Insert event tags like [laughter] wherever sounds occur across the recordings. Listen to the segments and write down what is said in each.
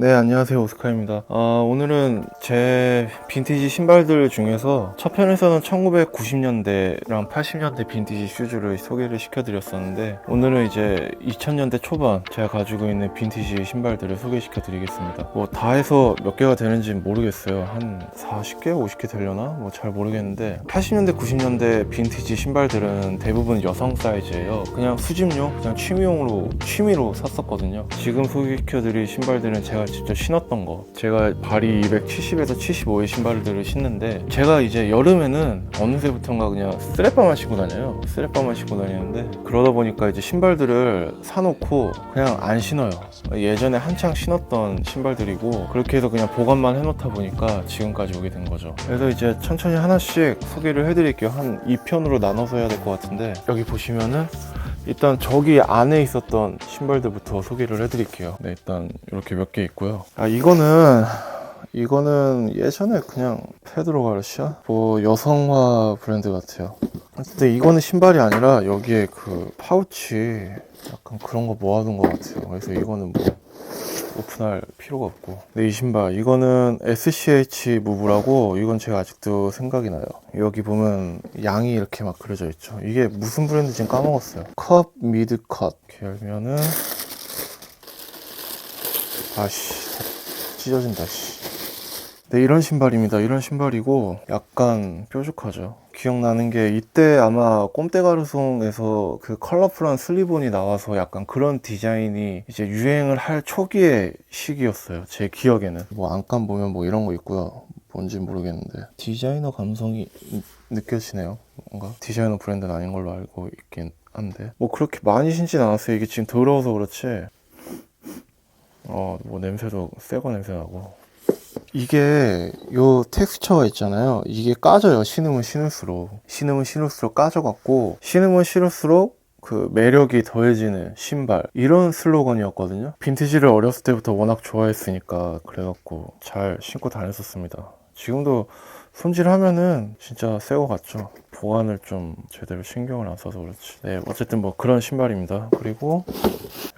네, 안녕하세요. 오스카입니다. 아, 오늘은 제 빈티지 신발들 중에서 첫 편에서는 1990년대랑 80년대 빈티지 슈즈를 소개를 시켜드렸었는데, 오늘은 이제 2000년대 초반 제가 가지고 있는 빈티지 신발들을 소개시켜드리겠습니다. 뭐, 다 해서 몇 개가 되는지 모르겠어요. 한 40개, 50개 되려나? 뭐, 잘 모르겠는데, 80년대, 90년대 빈티지 신발들은 대부분 여성 사이즈예요. 그냥 수집용, 그냥 취미용으로, 취미로 샀었거든요. 지금 소개시켜드릴 신발들은 제가 직접 신었던 거. 제가 발이 270에서 75의 신발들을 신는데, 제가 이제 여름에는 어느새부턴가 그냥 스레빠만 신고 다녀요. 스레빠만 신고 다니는데, 그러다 보니까 이제 신발들을 사놓고 그냥 안 신어요. 예전에 한창 신었던 신발들이고, 그렇게 해서 그냥 보관만 해놓다 보니까 지금까지 오게 된 거죠. 그래서 이제 천천히 하나씩 소개를 해드릴게요. 한 2편으로 나눠서 해야 될 것 같은데, 여기 보시면은 일단 저기 안에 있었던 신발들부터 소개를 해드릴게요. 네, 일단 이렇게 몇 개 있고요. 아 이거는 이거는 예전에 그냥 페드로 가르시아 뭐 여성화 브랜드 같아요. 근데 이거는 신발이 아니라 여기에 그 파우치 약간 그런 거 모아둔 것 같아요. 그래서 이거는 뭐 오픈할 필요가 없고. 근데 이 신발 이거는 SCH 무브라고 이건 제가 아직도 생각이 나요. 여기 보면 양이 이렇게 막 그려져 있죠. 이게 무슨 브랜드인지 까먹었어요. 컵 미드 컷. 이렇게 열면은 아씨 다 찢어진다 씨. 네 이런 신발입니다. 이런 신발이고 약간 뾰족하죠. 기억나는 게 이때 아마 꼼떼가르송에서 그 컬러풀한 슬리본이 나와서 약간 그런 디자인이 이제 유행을 할 초기의 시기였어요. 제 기억에는. 뭐 안감 보면 뭐 이런 거 있고요. 뭔지 모르겠는데 디자이너 감성이 느껴지네요. 뭔가 디자이너 브랜드는 아닌 걸로 알고 있긴 한데 뭐 그렇게 많이 신진 않았어요. 이게 지금 더러워서 그렇지. 어 뭐 냄새도 새거 냄새 나고 이게 요 텍스처가 있잖아요. 이게 까져요. 신으면 신을수록. 신으면 신을수록 까져갖고 신으면 신을수록 그 매력이 더해지는 신발 이런 슬로건이었거든요. 빈티지를 어렸을 때부터 워낙 좋아했으니까 그래갖고 잘 신고 다녔었습니다. 지금도 손질하면은 진짜 새 거 같죠. 보관을 좀 제대로 신경을 안 써서 그렇지. 네, 어쨌든 뭐 그런 신발입니다. 그리고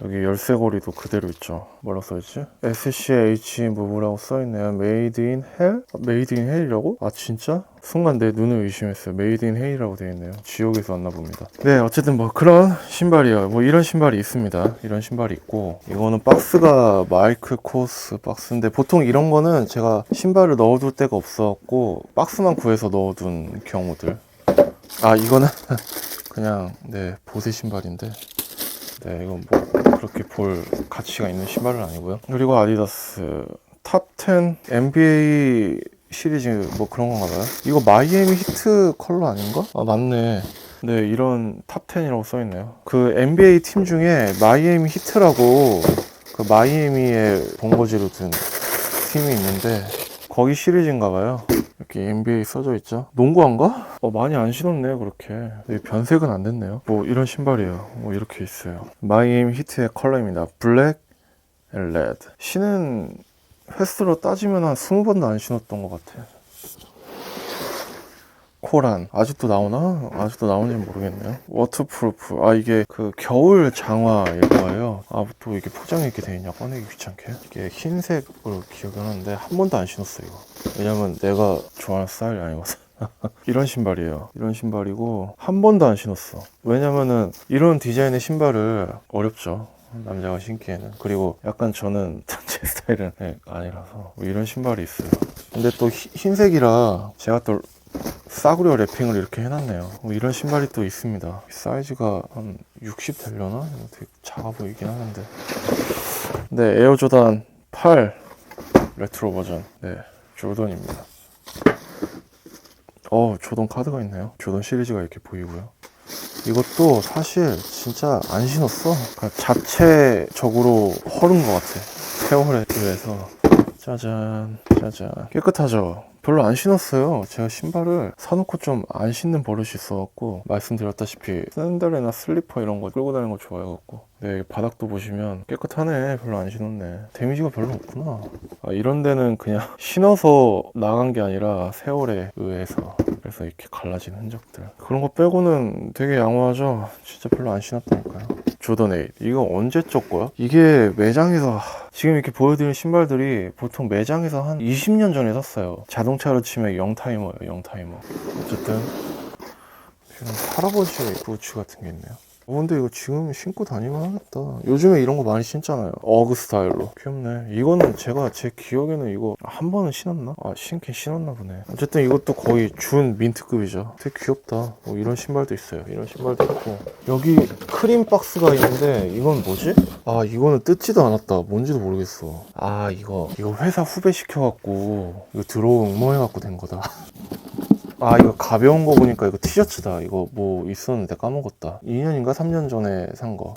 여기 열쇠고리도 그대로 있죠. 뭐라고 써있지? SCH 무브라고 써있네요. Made in Hell? Made in Hell이라고? 아 진짜? 순간 내 눈을 의심했어요. Made in Hell이라고 되어 있네요. 지옥에서 왔나 봅니다. 네, 어쨌든 뭐 그런 신발이에요. 뭐 이런 신발이 있습니다. 이런 신발이 있고 이거는 박스가 마이크 코스 박스인데 보통 이런 거는 제가 신발을 넣어둘 데가 없어갖고 박스만 구해서 넣어둔 경우들. 아 이거는 [laughs] 그냥 네 보세 신발인데 네 이건 뭐 그렇게 볼 가치가 있는 신발은 아니고요. 그리고 아디다스 탑10 NBA 시리즈 뭐 그런 건가 봐요. 이거 마이애미 히트 컬러 아닌가? 아 맞네. 네 이런 탑10이라고 써있네요. 그 NBA 팀 중에 마이애미 히트라고 그 마이애미의 본거지로 든 팀이 있는데 거기 시리즈인가 봐요. 이렇게 NBA 써져 있죠. 농구한가? 어 많이 안 신었네요 그렇게. 네, 변색은 안 됐네요. 뭐 이런 신발이에요. 뭐 이렇게 있어요. 마이애미 히트의 컬러입니다. 블랙 앤 레드. 신은 횟수로 따지면 한 20번도 안 신었던 것 같아요. 코란 아직도 나오나? 아직도 나오는지 모르겠네요. 워터프루프 아 이게 그 겨울 장화일 거예요. 아또 이게 포장이 이렇게 돼 있냐 꺼내기 귀찮게. 이게 흰색으로 기억이 하는데 한 번도 안 신었어 이거. 왜냐면 내가 좋아하는 스타일이 아니거든. [laughs] 이런 신발이에요. 이런 신발이고 한 번도 안 신었어. 왜냐면은 이런 디자인의 신발을 어렵죠. 남자가 신기에는 그리고 약간 저는 [laughs] 제 스타일은 네, 아니라서 뭐 이런 신발이 있어요. 근데 또 희- 흰색이라 제가 또 싸구려 랩핑을 이렇게 해놨네요. 뭐 이런 신발이 또 있습니다. 사이즈가 한 60 되려나? 되게 작아 보이긴 하는데. 네, 에어 조단 8 레트로 버전. 네, 조던입니다. 어, 조던 카드가 있네요. 조던 시리즈가 이렇게 보이고요. 이것도 사실 진짜 안 신었어. 그냥 자체적으로 허른 것 같아. 세월에 의해서. 짜잔, 짜잔. 깨끗하죠? 별로 안 신었어요. 제가 신발을 사놓고 좀 안 신는 버릇이 있어갖고, 말씀드렸다시피, 샌들이나 슬리퍼 이런 거 끌고 다니는 거 좋아해갖고. 네, 바닥도 보시면 깨끗하네. 별로 안 신었네. 데미지가 별로 없구나. 아, 이런 데는 그냥 [laughs] 신어서 나간 게 아니라 세월에 의해서. 그래서 이렇게 갈라진 흔적들. 그런 거 빼고는 되게 양호하죠? 진짜 별로 안 신었다니까요. 조던 8 이거 언제 적 거야? 이게 매장에서 하, 지금 이렇게 보여드린 신발들이 보통 매장에서 한 20년 전에 샀어요. 자동차로 치면 영타이머예요 영타이머. 어쨌든 지금 할아버지 부츠 같은 게 있네요 어, 근데 이거 지금 신고 다니면 하겠다. 요즘에 이런 거 많이 신잖아요. 어그 스타일로. 귀엽네. 이거는 제가 제 기억에는 이거 한 번은 신었나? 아, 신긴 신었나 보네. 어쨌든 이것도 거의 준 민트급이죠. 되게 귀엽다. 뭐 이런 신발도 있어요. 이런 신발도 있고. 여기 크림 박스가 있는데 이건 뭐지? 아, 이거는 뜯지도 않았다. 뭔지도 모르겠어. 아, 이거. 이거 회사 후배 시켜갖고 이거 들어온 응모해갖고 된 거다. [laughs] 아 이거 가벼운 거 보니까 이거 티셔츠다. 이거 뭐 있었는데 까먹었다. 2년인가? 3년 전에 산 거.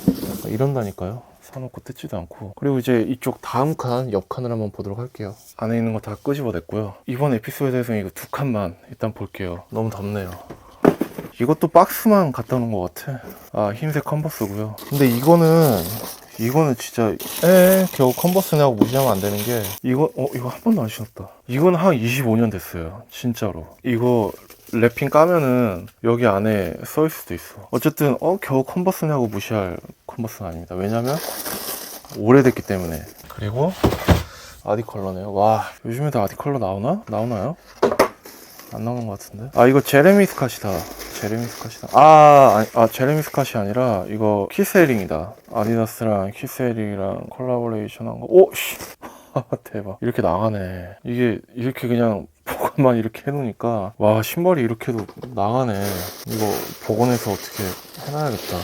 이런다니까요. 사놓고 뜯지도 않고. 그리고 이제 이쪽 다음 칸 옆 칸을 한번 보도록 할게요. 안에 있는 거 다 끄집어냈고요. 이번 에피소드에서는 이거 두 칸만 일단 볼게요. 너무 덥네요. 이것도 박스만 갖다 놓은 것 같아. 아 흰색 컨버스고요. 근데 이거는 이거는 진짜 에 겨우 컨버스냐고 무시하면 안 되는 게. 이거 어 이거 한 번도 안 신었다. 이건 한 25년 됐어요 진짜로. 이거 랩핑 까면은 여기 안에 써 있을 수도 있어. 어쨌든 어 겨우 컨버스냐고 무시할 컨버스는 아닙니다. 왜냐면 오래됐기 때문에. 그리고 아디 컬러네요. 와 요즘에도 아디 컬러 나오나? 나오나요? 안 나오는 것 같은데? 아 이거 제레미 스캇이다 제레미 스캇이다 아, 아니, 아 제레미 스캇이 아니라 이거 키스헤링이다. 아디다스랑 키스헤링이랑 콜라보레이션 한 거. 오! 씨. [laughs] 대박. 이렇게 나가네. 이게 이렇게 그냥 [laughs] 보관만 이렇게 해놓으니까 와 신발이 이렇게도 나가네. 이거 복원해서 어떻게 해놔야겠다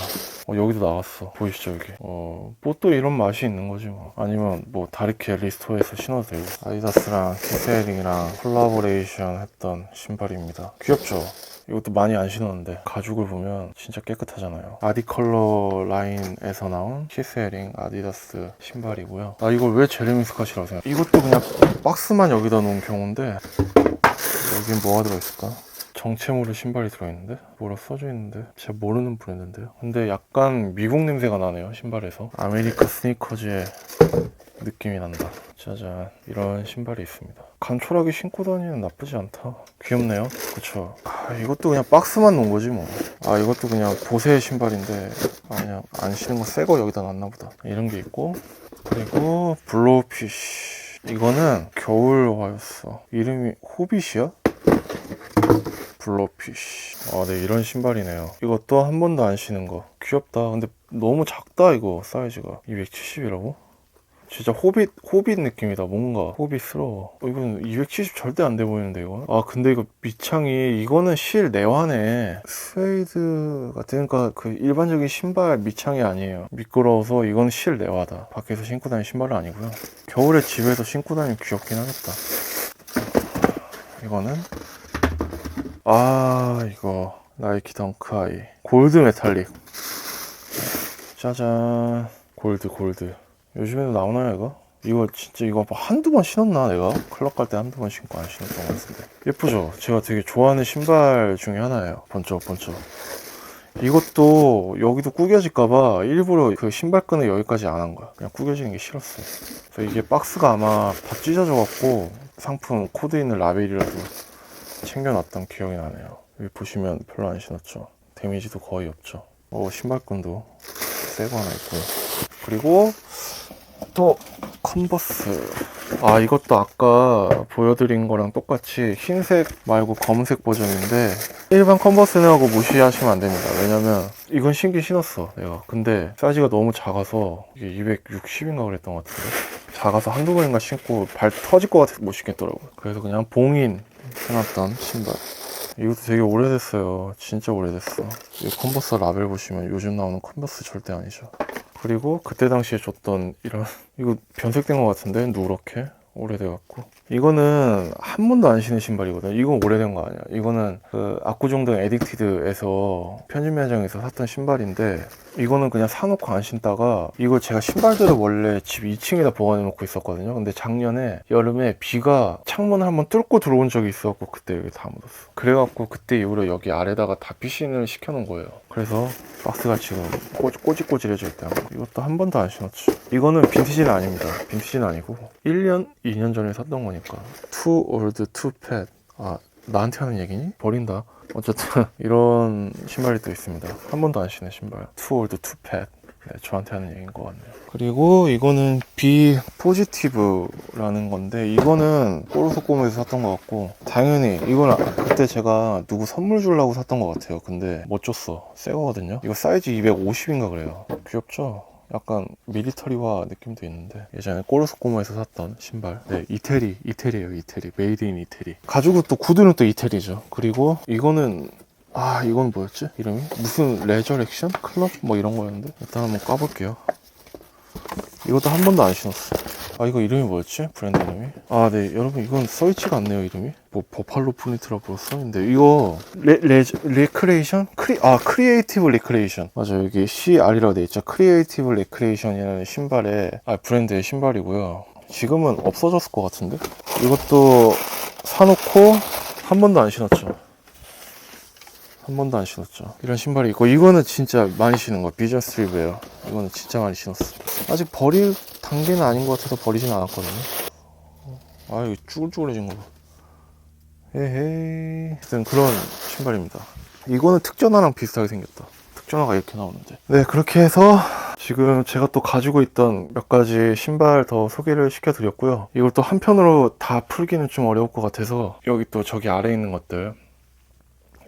어, 여기도 나왔어. 보이시죠 여기? 어, 뭐또 이런 맛이 있는 거지 뭐. 아니면 뭐 다르키 엘리스토어에서 신어도 되고. 아디다스랑 키스헤링이랑 콜라보레이션 했던 신발입니다. 귀엽죠? 이것도 많이 안 신었는데 가죽을 보면 진짜 깨끗하잖아요. 아디 컬러 라인에서 나온 키스헤링 아디다스 신발이고요. 아 이걸 왜 제레미 스캇이라고 생각 이것도 그냥 박스만 여기다 놓은 경우인데 여긴 뭐가 들어있을까? 정체모를 신발이 들어있는데? 뭐라 써져 있는데? 제가 모르는 브랜드인데요. 근데 약간 미국 냄새가 나네요 신발에서. 아메리카 스니커즈의 느낌이 난다. 짜잔. 이런 신발이 있습니다. 간촐하게 신고 다니는 나쁘지 않다. 귀엽네요. 그쵸? 아, 이것도 그냥 박스만 놓은 거지 뭐아 이것도 그냥 보세 신발인데 아, 그냥 안 신은 거 새 거 여기다 놨나 보다. 이런 게 있고 그리고 블로우피쉬. 이거는 겨울화였어. 이름이 호빗이야? 블로피쉬 아, 네 이런 신발이네요. 이것도 한 번도 안 신은 거. 귀엽다. 근데 너무 작다 이거 사이즈가. 270이라고? 진짜 호빗 호빗 느낌이다. 뭔가 호빗스러워. 어, 이건 270 절대 안 돼 보이는데 이거? 아 근데 이거 밑창이 이거는 실 내화네 스웨이드 같은 그러니까 그 일반적인 신발 밑창이 아니에요. 미끄러워서 이건 실 내화다. 밖에서 신고 다니는 신발은 아니고요. 겨울에 집에서 신고 다니면 귀엽긴 하겠다. 이거는 아 이거. 나이키 덩크아이. 골드 메탈릭. 짜잔. 골드 골드. 요즘에도 나오나요 이거? 이거 진짜 이거 뭐 한두 번 신었나 내가? 클럽 갈 때 한두 번 신고 안 신었던 것 같은데. 예쁘죠? 제가 되게 좋아하는 신발 중에 하나예요. 번쩍 번쩍. 이것도 여기도 구겨질까봐 일부러 그 신발끈을 여기까지 안 한 거야. 그냥 구겨지는 게 싫었어. 그래서 이게 박스가 아마 다 찢어져갖고 상품 코드 있는 라벨이라도 챙겨놨던 기억이 나네요. 여기 보시면 별로 안 신었죠? 데미지도 거의 없죠? 어 신발끈도 새거 하나 있고요 그리고 또 컨버스. 아 이것도 아까 보여드린 거랑 똑같이 흰색 말고 검은색 버전인데 일반 컨버스냐고 무시하시면 안 됩니다. 왜냐면 이건 신기 신었어 내가. 근데 사이즈가 너무 작아서 이게 260인가 그랬던 것 같은데? 작아서 한두 번인가 신고 발 터질 것 같아서 못 신겠더라고 그래서 그냥 봉인 해놨던 신발. 이것도 되게 오래됐어요. 진짜 오래됐어. 이 컨버스 라벨 보시면 요즘 나오는 컨버스 절대 아니죠. 그리고 그때 당시에 줬던 이런 이거 변색된 것 같은데? 누렇게 오래돼갖고. 이거는 한 번도 안 신은 신발이거든. 이건 오래된 거 아니야. 이거는 그 압구정동 에딕티드에서 편집 매장에서 샀던 신발인데 이거는 그냥 사놓고 안 신다가 이걸 제가 신발들을 원래 집 2층에다 보관해 놓고 있었거든요. 근데 작년에 여름에 비가 창문을 한번 뚫고 들어온 적이 있었고 그때 여기 다 묻었어. 그래갖고 그때 이후로 여기 아래다가 다 피신을 시켜 놓은 거예요. 그래서 박스가 지금 꼬, 꼬질꼬질해져 있다 이것도 한 번도 안 신었지. 이거는 빈티지는 아닙니다. 빈티지는 아니고. 1년 2년 전에 샀던 거니까 too old too fat 아 나한테 하는 얘기니? 버린다 어쨌든 [laughs] 이런 신발이 또 있습니다 한 번도 안 신은 신발 too old too fat 네, 저한테 하는 얘기인 것 같네요. 그리고 이거는 B 포지티브라는 건데 이거는 꼬르소꼼에서 샀던 것 같고 당연히 이건 그때 제가 누구 선물 주려고 샀던 것 같아요. 근데 못 줬어. 새 거거든요. 이거 사이즈 250인가 그래요. 귀엽죠? 약간 미리터리화 느낌도 있는데. 예전에 꼬르소꼬모에서 샀던 신발. 네 이태리 이태리예요 이태리. 메이드 인 이태리 가지고 또 구두는 또 이태리죠. 그리고 이거는 아 이건 뭐였지? 이름이? 무슨 레저렉션? 클럽? 뭐 이런 거였는데? 일단 한번 까볼게요. 이것도 한 번도 안 신었어 아 이거 이름이 뭐였지? 브랜드 이름이? 아 네 여러분 이건 써있지가 않네요 이름이. 뭐 버팔로 프린트라고 써있는데 이거 레, 레, 레크레이션? 크리, 아 크리에이티브 레크레이션. 맞아 요 여기 CR이라고 돼 있죠. 크리에이티브 레크레이션이라는 신발의 아 브랜드의 신발이고요. 지금은 없어졌을 것 같은데? 이것도 사놓고 한 번도 안 신었죠 한 번도 안 신었죠. 이런 신발이 있고 이거는 진짜 많이 신은 거야. 비전 스트립이에요 이거는 진짜 많이 신었어. 아직 버릴 단계는 아닌 것 같아서 버리진 않았거든요. 아 이거 쭈글쭈글해진 거 봐. 에헤이. 하여튼 그런 신발입니다. 이거는 특전화랑 비슷하게 생겼다. 특전화가 이렇게 나오는데. 네 그렇게 해서 지금 제가 또 가지고 있던 몇 가지 신발 더 소개를 시켜드렸고요. 이걸 또 한편으로 다 풀기는 좀 어려울 것 같아서 여기 또 저기 아래 있는 것들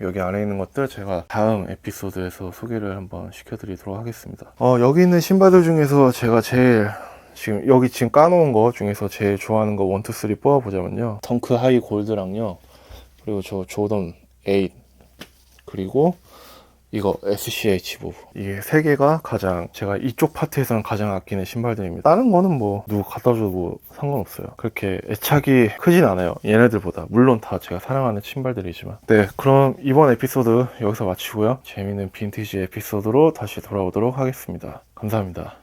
여기 안에 있는 것들 제가 다음 에피소드에서 소개를 한번 시켜드리도록 하겠습니다. 어, 여기 있는 신발들 중에서 제가 제일 지금 여기 지금 까놓은 거 중에서 제일 좋아하는 거 1, 2, 3 뽑아보자면요. 덩크 하이 골드랑요. 그리고 저 조던 8 그리고 이거 SCH 부부 이게 세 개가 가장 제가 이쪽 파트에서는 가장 아끼는 신발들입니다. 다른 거는 뭐 누구 갖다 줘도 뭐 상관없어요. 그렇게 애착이 크진 않아요. 얘네들보다. 물론 다 제가 사랑하는 신발들이지만. 네 그럼 이번 에피소드 여기서 마치고요. 재밌는 빈티지 에피소드로 다시 돌아오도록 하겠습니다. 감사합니다